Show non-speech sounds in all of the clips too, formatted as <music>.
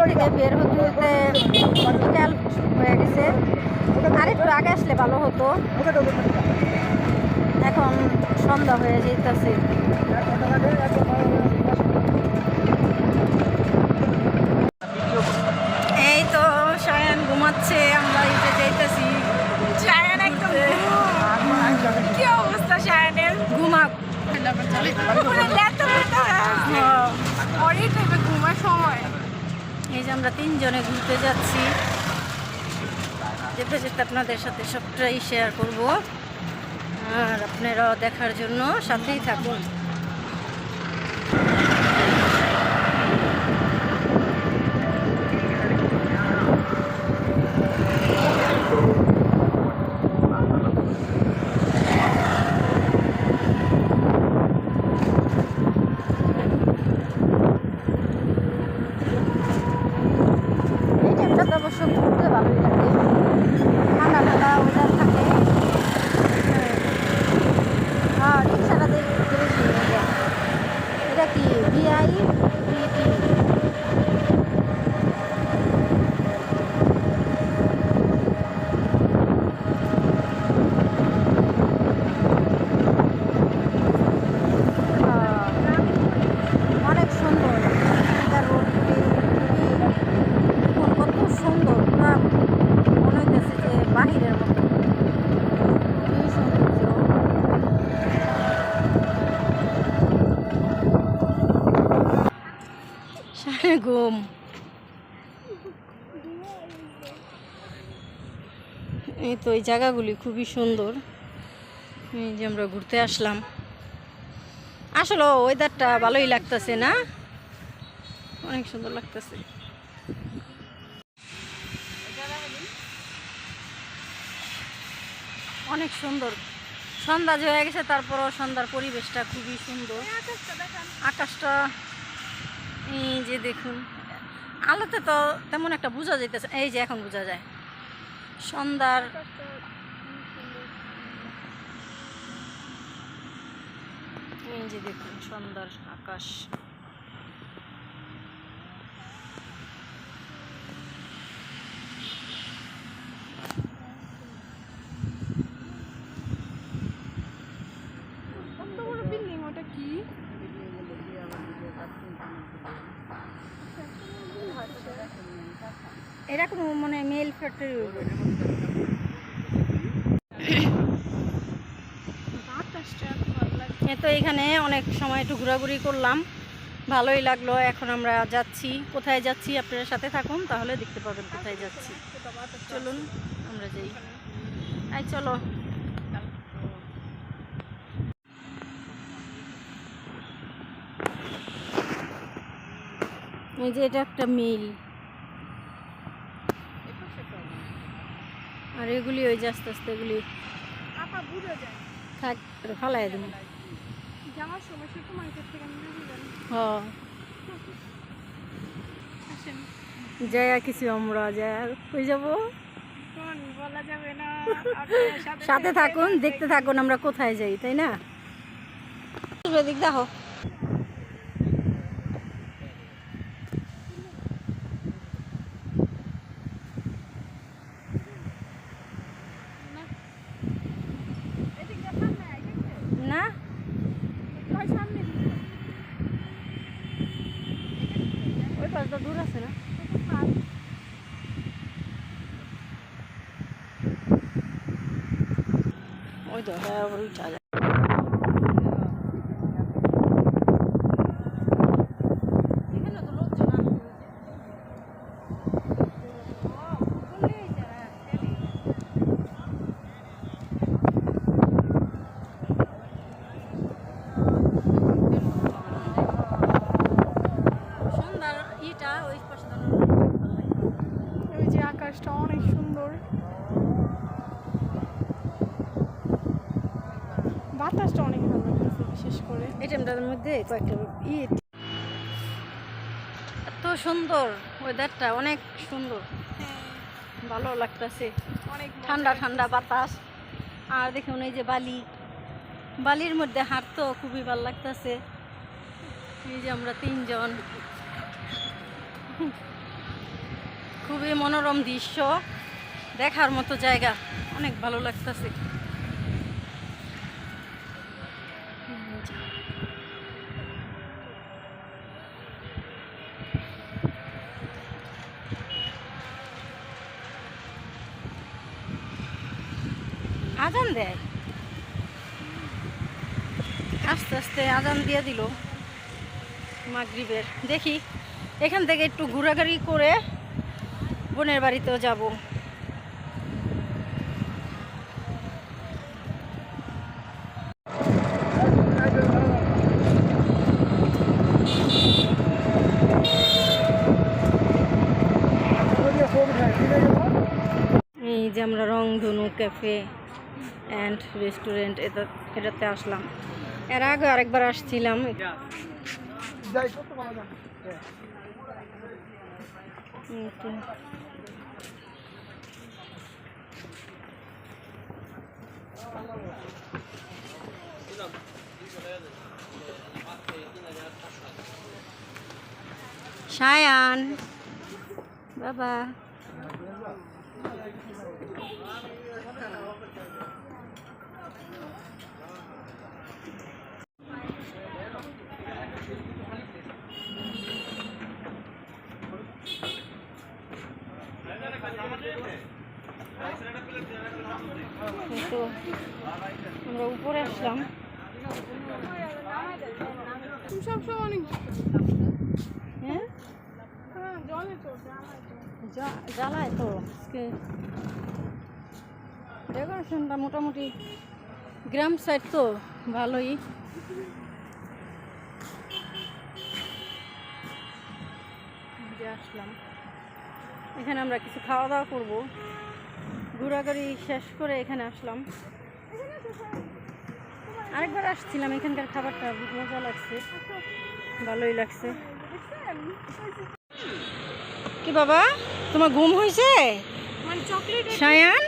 বাড়ি থেকে বের হতে হতে বিকাল হয়ে গেছে। আর একটু আগে আসলে ভালো হতো। এখন সন্ধ্যা হয়ে যেতেছে তিনজনে ঘুরতে যাচ্ছি। যেতে যেতে আপনাদের সাথে সবটাই শেয়ার করব। আর আপনারা দেখার জন্য সাথেই থাকুন এই টাইমটাতে অবশ্য ঘুরতে ভালোই লাগে ঠান্ডা ঠান্ডা ওয়েদার থাকে হ্যাঁ রিক্সাটাতে ঘুরতে বেশি মজা এটা কি ভিআই ভিটি অনেক সুন্দর এটার রোডগুলি খুবই দেখুন কত সুন্দর পুরা মনে হইতেছে যে বাহিরের মতো খুবই সৌন্দর্য সাড়ে ঘুম। এই তো এই জায়গাগুলি খুবই সুন্দর। এই যে আমরা ঘুরতে আসলাম। আসলে ওয়েদারটা ভালোই লাগতেছে না? অনেক সুন্দর লাগতেছে। অনেক সুন্দর। সন্ধ্যা হয়ে গেছে, তারপরও সন্ধ্যার পরিবেশটা খুবই সুন্দর। আকাশটা এই যে দেখুন আলোতে তো তেমন একটা বোঝা যাইতেছে, এই যে এখন বোঝা যায়। সন্ধ্যার এই যে দেখুন, সন্ধ্যার আকাশ কত বড় বিল্ডিং ওটা কি এটা কোনো মানে মেল ফ্যাক্টরি তো এখানে অনেক সময় একটু ঘোরাঘুরি করলাম। ভালোই লাগল, এখন আমরা যাচ্ছি। কোথায় যাচ্ছি আপনারা সাথে থাকুন, তাহলে দেখতে পাবেন কোথায় যাচ্ছি। চলুন, আমরা যাই। আই চলো। এই যে এটা একটা মিল এগুলি ওই যে আস্তে আস্তে এগুলি থাক ফালাই দেবো। যাই হ্যাঁ কিছু আমরা যাই কই যাব? <laughs> সাথে থাকুন দেখতে থাকুন আমরা কোথায় যাই তাই না? দিক দেখো এদিক দিয়ে সামনে আয়, ঠিক আছে? না ভাই সামনে দিকে। ওই দূর আছে না? ওই তো। হ্যাঁ ওই উঠা যায় এখানে তো লোকজন আসবে সন্ধ্যার ইটা ওই পাশে দাঁড়ানো ভালো লাগে। ওই যে আকাশটা অনেক সুন্দর বাতাসটা অনেক ভালো লাগতেছে বিশেষ করে মধ্যে কয়েকটা ইট এত সুন্দর ওয়েদারটা অনেক সুন্দর। ভালো লাগতেছে। অনেক ঠান্ডা ঠান্ডা বাতাস। আর দেখুন এই যে বালি। বালির মধ্যে হাঁটতেও খুবই ভালো লাগতেছে। এই যে আমরা তিনজন। খুবই মনোরম দৃশ্য। দেখার মতো জায়গা। অনেক ভালো লাগতেছে। আজান দেয়। আস্তে আস্তে আজান দিয়ে দিল মাগরিবের। দেখি, এখান থেকে একটু ঘোরাঘুরি করে বোনের বাড়িতেও যাব। এই যে আমরা রংধনু ক্যাফে। অ্যান্ড রেস্টুরেন্ট এটা এটাতে আসলাম। এর আগে আরেকবার আসছিলাম। সায়ান বাবা। আমরা উপরে আসলাম। হ্যাঁ? জ্বালায় তো। ডেকোরেশনটা মোটামুটি গ্রাম সাইড তো ভালোই। আসলাম। এখানে আমরা কিছু খাওয়া দাওয়া করব। ঘোরাঘুরি শেষ করে এখানে আসলাম। আরেকবার আসছিলাম এখানকার খাবারটা মজা লাগছে। ভালোই লাগছে। কি বাবা তোমার ঘুম হয়েছে? চকলেট সায়ান?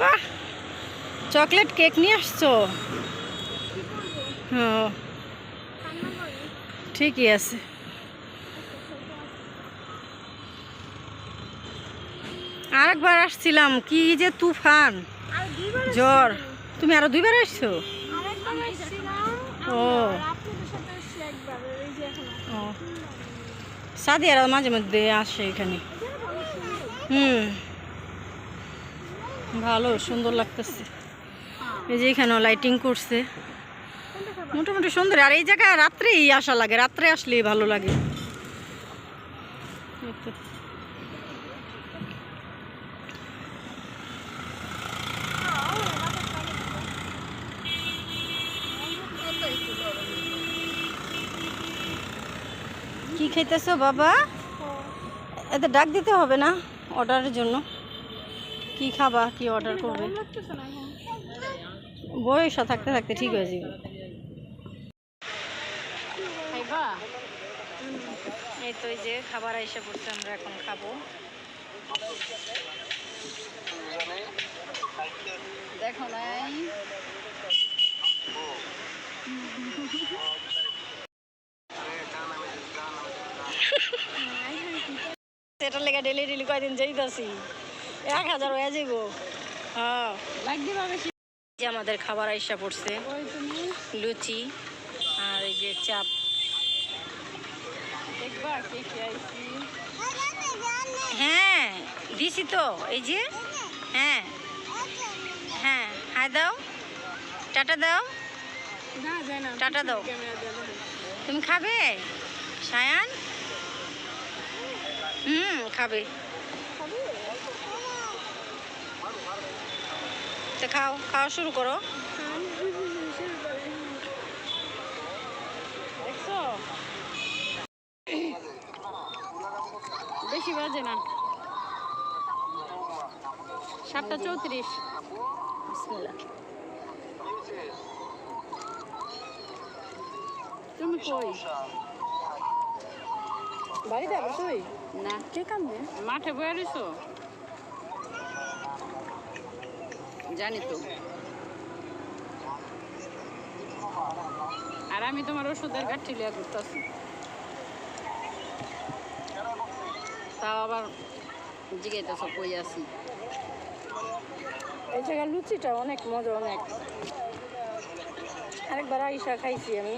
বাহ! চকলেট কেক নিয়ে আসছো? হ্যাঁ। ঠিকই আছে। আরেকবার আসছিলাম কি যে তুফান। জ্বর। তুমি আরও দুইবার আসছো? ও। আর ও। সাদিয়ারা মাঝে মধ্যে আসে এখানে। হুম। ভালো সুন্দর লাগতেছে। এই যে এখানেও লাইটিং করছে। মোটামুটি সুন্দর। আর এই জায়গায় রাত্রেই আসা লাগে রাত্রে আসলেই ভালো লাগে। খাইতেছো বাবা? এতে ডাক দিতে হবে না অর্ডারের জন্য। কি খাবা কি অর্ডার করবে? লাগতেছে বয়সা থাকতে থাকতে ঠিক হয়ে যাবে। এই তো এই যে খাবার এসে পড়ছে আমরা এখন খাব। দেখো নাই। <laughs> এটার লেগে ডেলি ডেলি কয়দিন যাইতাছি এক হাজার হয়ে যাইব। হ্যাঁ। যে আমাদের খাবার আইসা পড়ছে। লুচি আর এই যে চাপ। হ্যাঁ দিছি তো এই যে। হ্যাঁ। হ্যাঁ হাই দাও। টাটা দাও। টাটা দাও। তুমি খাবে? সায়ান? হুম খাবে। খাও খাওয়া শুরু করো। বেশি বাজে না। সাতটা চৌত্রিশ। তুমি কই? বাড়িতে আবার তুই? না। কে কান্দে? মাঠে বয়ে রইছো? জানি তো। আর আমি তোমার ওষুধের গাঠি লিয়া ঘুরতেছি। তাও আবার জিগাইতেছ কই আছি? এই জায়গার লুচিটা অনেক মজা অনেক। আরেকবার আইসা খাইছি আমি।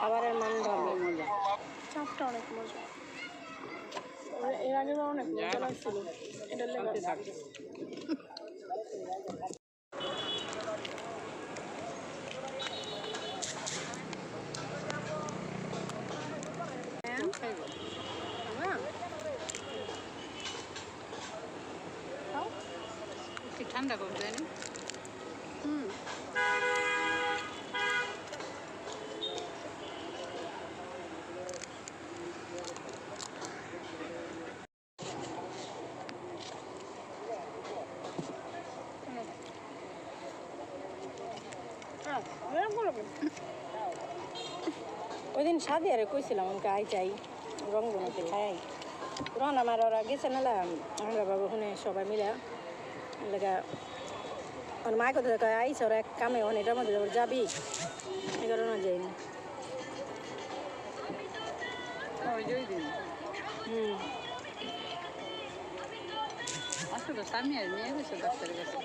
খাবারের মান ভালো। মজা। চাপটা অনেক মজা। এর- আগে অনেক মজা লাগছিল এটা লেগে খাইবো ঠান্ডা করতে <laughs> ওই দিন সাদি আরে কইছিলাম আমাকে আই চাই রংবনাতে খাই রন আমার ওরা গেছে নালা আমরা বাবু ওখানে সবাই মিলে লেগা ওর মায় কথা কয় আইস ওরা এক কামে ওখানে এটার মধ্যে যাবি? এই কারণে যাইনি হুম। আসলে স্বামী আর নিয়ে গেছে ডাক্তারের কাছে।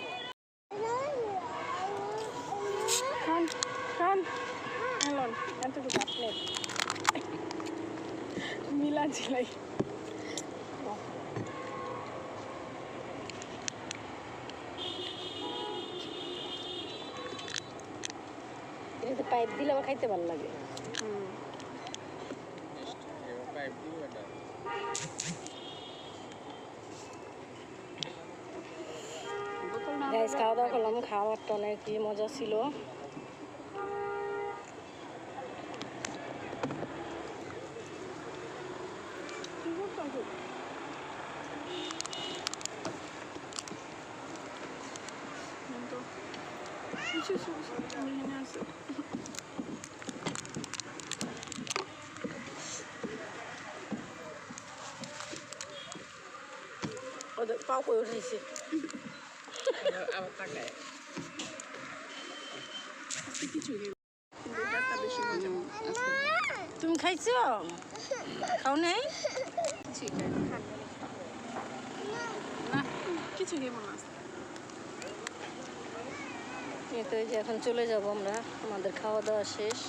আপনি মিলা ছিলাই পাইপ দিলে আবার খাইতে ভালো লাগে। গাইস খাওয়া দাওয়া করলাম খাওয়ারটা অনেক কি মজা ছিল কি করতাম তো? কিন্তু কিছু সমস্যা আমি এখানে আছি ওদের পাও করে উঠেছে আবার তাকায় কিছু তুমি খাইছো? খাও নাই? ঠিক আছে কিছু খেবো না তো এই যে এখন চলে যাব আমরা। আমাদের খাওয়া দাওয়া শেষ।